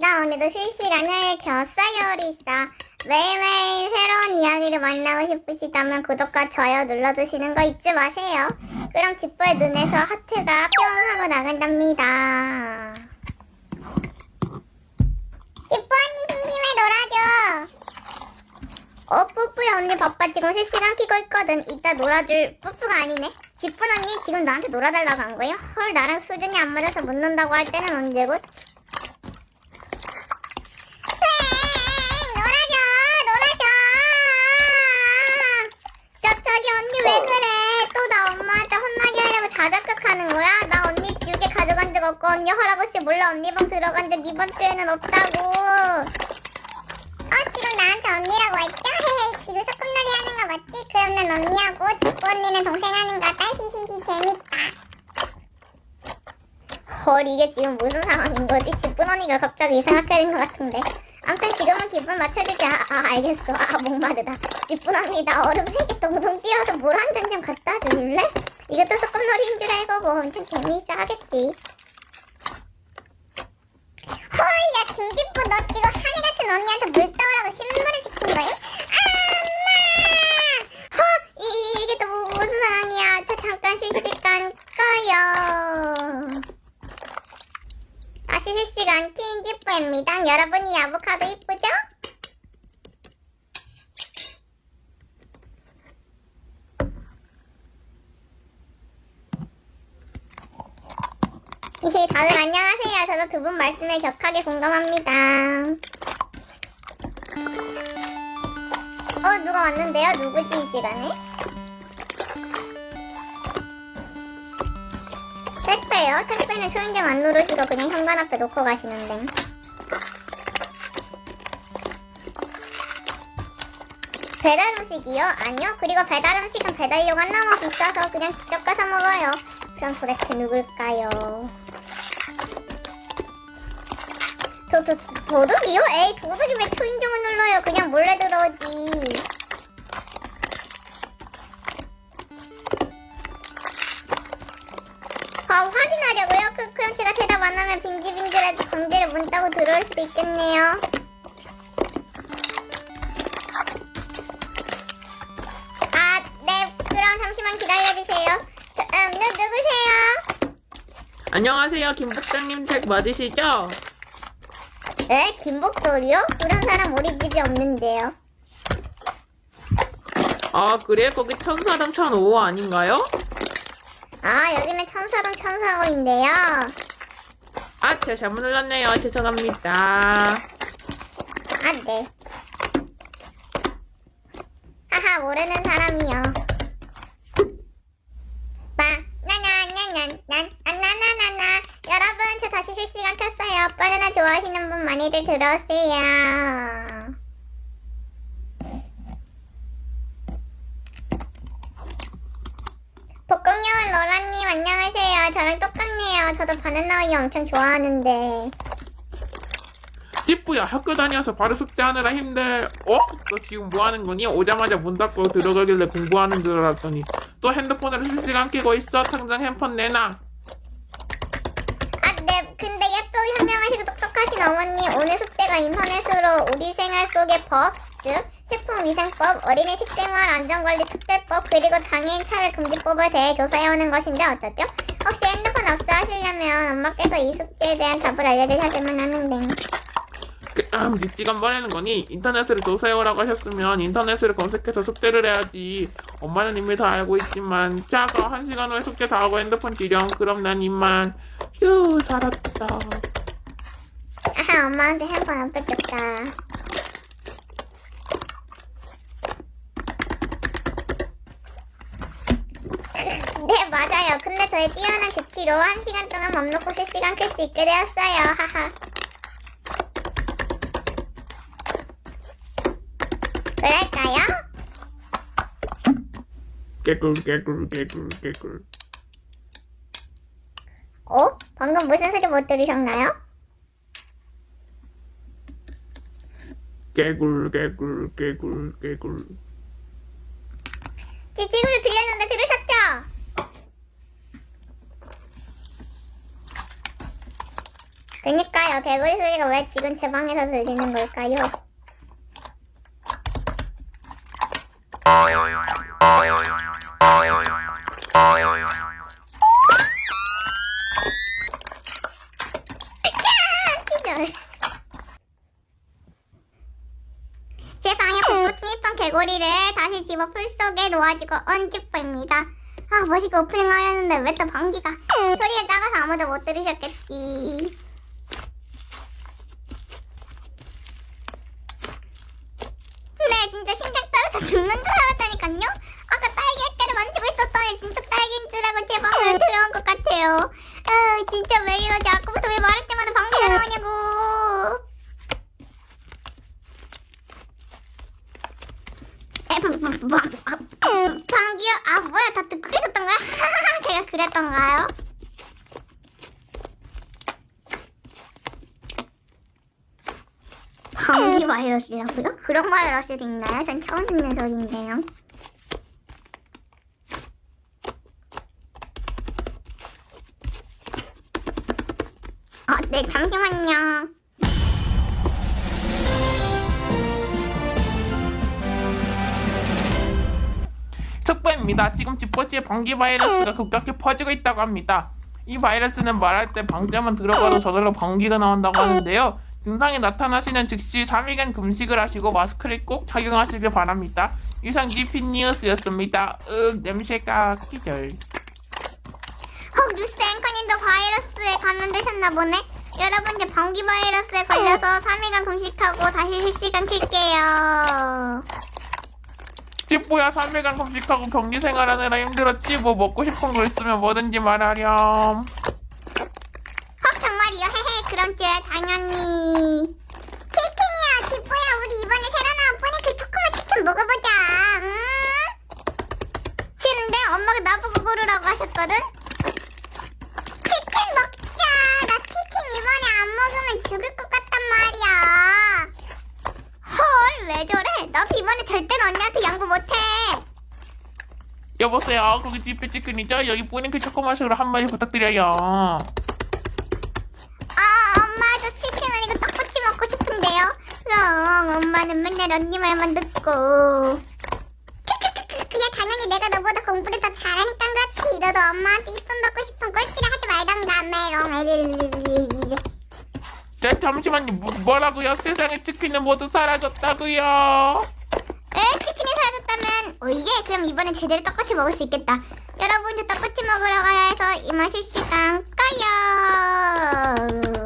안녕하십니까. 오늘도 실시간을 켰어요, 리사. 매일매일 새로운 이야기를 만나고 싶으시다면 구독과 좋아요 눌러주시는 거 잊지 마세요. 그럼 집부의 눈에서 하트가 뿅 하고 나간답니다. 집부 언니 심심해 놀아줘. 어, 뿌뿌야 언니 바빠 지금 실시간 키고 있거든. 이따 놀아줄 뿌뿌가 아니네. 집분 언니 지금 나한테 놀아달라고 한 거예요? 헐 나랑 수준이 안 맞아서 못 논다고 할 때는 언제고? 없고 언니 허락 없이 몰라. 언니 방적 이번 주에는 없다고. 어 지금 나한테 언니라고 했죠? 헤헤 지금 소꿉놀이 하는 거 맞지? 그럼 난 언니하고 집부 언니는 동생 하는 거다. 히히히 재밌다. 헐 이게 지금 무슨 상황인 거지? 집분 언니가 갑자기 이상하게 된 것 같은데. 아무튼 지금은 기분 맞춰주지. 아, 아 알겠어. 아 목마르다. 집분 언니 나 얼음 세개 동동 띄워서 물 한 잔 좀 갖다 줄래? 이것도 소꿉놀이인 줄 알고 뭐 엄청 재미있어 하겠지 헐야 김집부 너 지금 같은 언니한테 물 떠오라고 신문을 시킨 거야? 엄마! 허! 이, 이게 또 무- 무슨 상황이야 저 잠깐 실시간 꺼요 다시 실시간 퀸집부입니다 여러분이 아보카도 이쁘죠? 예, 다들 안녕하세요. 저도 두 분 말씀에 격하게 공감합니다. 어, 누가 왔는데요? 누구지, 이 시간에? 택배요? 택배는 초인종 안 누르시고 그냥 현관 앞에 놓고 가시는데. 배달 음식이요? 아니요. 그리고 배달 음식은 배달료가 너무 비싸서 그냥 직접 가서 먹어요. 그럼 도대체 누굴까요? 도, 도, 도, 도둑이요? 에이, 도둑이 왜 초인종을 눌러요? 그냥 몰래 들어오지. 아, 확인하려고요? 그, 그럼 제가 대답 안 하면 빈지빈지라도 강제로 문 따고 들어올 수도 있겠네요. 아, 네. 그럼 잠시만 기다려주세요. 저, 음, 누, 누구세요? 안녕하세요. 김복장님 책 맞으시죠? 에? 김복돌이요? 그런 사람 우리 집에 없는데요. 아, 그래? 거기 천사당 천오호 아닌가요? 아, 여기는 천사동 천사호인데요. 아, 제가 잘못 눌렀네요. 죄송합니다. 아, 네. 하하, 모르는 사람이요. 빠, 나나나나난, 안나나나나. 여러분, 저 다시 켰어요. 바나나 좋아하시는 분 많이들 들어오세요. 복공여운 로라님, 안녕하세요. 저랑 똑같네요. 저도 바나나 우유 엄청 좋아하는데. 찌뿌야, 학교 다녀서 바로 숙제하느라 힘들. 어? 너 지금 뭐 하는 거니? 오자마자 문 닫고 들어가길래 공부하는 줄 알았더니 또 핸드폰으로 실시간 끼고 있어. 당장 핸폰 내놔. 아, 네. 근데 현명 똑똑하신 어머니, 오늘 숙제가 인터넷으로 우리 생활 속의 법, 즉 식품위생법, 어린이 식생활 안전관리 특별법, 그리고 장애인 차별 금지법에 대해 조사해오는 것인데 어쩌죠? 혹시 핸드폰 없어하시려면 엄마께서 이 숙제에 대한 답을 알려주셨으면 하는데. 그, 음, 보내는 거니? 인터넷으로 조사해오라고 하셨으면 인터넷으로 검색해서 숙제를 해야지. 엄마는 이미 다 알고 있지만 자가 한 시간 후에 숙제 다 하고 핸드폰 지령. 그럼 난 이만 휴 살았다. 엄마한테 핸드폰 안 뺏겼다. 네, 맞아요. 근데 저의 뛰어난 재치로 한 시간 동안 맘 놓고 실시간 켤수 있게 되었어요. 하하. 그럴까요? 개꿀 개꿀 개꿀 개꿀. 어? 방금 무슨 소리 못 들으셨나요? 개굴 개굴 개굴 개굴 지- 지금도 들렸는데 들으셨죠? 그니까요 개구리 소리가 왜 지금 제 방에서 들리는 걸까요? 기절. 제 방에 복도 침입한 개구리를 다시 집어 풀 속에 놓아주고 언집입니다. 아 멋있게 오프닝 하려는데 왜 또 방귀가 소리가 작아서 아무도 못 들으셨겠지. 네 진짜 심장 떨어져 죽는 줄 알았다니까요. 아까 딸기 액자를 만지고 있었더니 진짜 딸기인 줄 알고 제 방으로 들어온 것 같아요. 아 진짜 왜 이러지? 아까부터 왜 말할 때마다 방귀가 나오냐고. 에, 방- 방- 방- 방- 방귀요? 아 뭐야 다 듣고 계셨던 거야? 그랬던가요? 방귀 바이러스라고요? 그런 바이러스도 있나요? 전 처음 듣는 소리인데요. 아, 네, 잠시만요. 속보입니다. 지금 집버스의 방귀 바이러스가 급격히 퍼지고 있다고 합니다. 이 바이러스는 말할 때 방귀만 들어가도 저절로 방귀가 나온다고 하는데요. 증상이 나타나시는 즉시 3일간 금식을 하시고 마스크를 꼭 착용하시길 바랍니다. 이상 GP 뉴스였습니다. 으 냄새가 기절. 헉, 뉴스 앵커님도 바이러스에 감염되셨나 보네. 여러분, 제 방귀 바이러스에 걸려서 3일간 금식하고 다시 실시간 킬게요. 집보야 3일간 금식하고 격리 생활하느라 힘들었지 뭐 먹고 싶은 거 있으면 뭐든지 말하렴. 헉, 정말이요? 헤헤, 그럼 제 당연히. 치킨이야, 기뽀야, 우리 이번에 새로 나온 뿌니크 초코맛 치킨 먹어보자. 음? 싫은데 엄마가 나보고 고르라고 하셨거든? 치킨 먹자. 나 치킨 이번에 안 먹으면 죽을 것 같단 말이야. 헐, 왜 저래? 나 이번에 절대로 언니한테 양보 못해. 여보세요 거기 집배 치킨이죠? 여기 뿌링크 초코맛으로 한 마리 부탁드려요. 아, 엄마, 저 치킨은 이거 떡꼬치 먹고 싶은데요. 그럼 엄마는 맨날 언니 말만 듣고. 야, 당연히 내가 너보다 공부를 더 잘하니까 그렇지. 너도 엄마한테 이쁨 받고 싶으면 꼴찌를 하지 말던가, 메롱. 자 잠시만요 뭐, 뭐라고요? 세상에 치킨은 모두 사라졌다고요. 떴다면 오예 그럼 이번엔 제대로 떡꼬치 먹을 수 있겠다. 여러분도 떡꼬치 먹으러 가야 해서 이만 실시간 까요.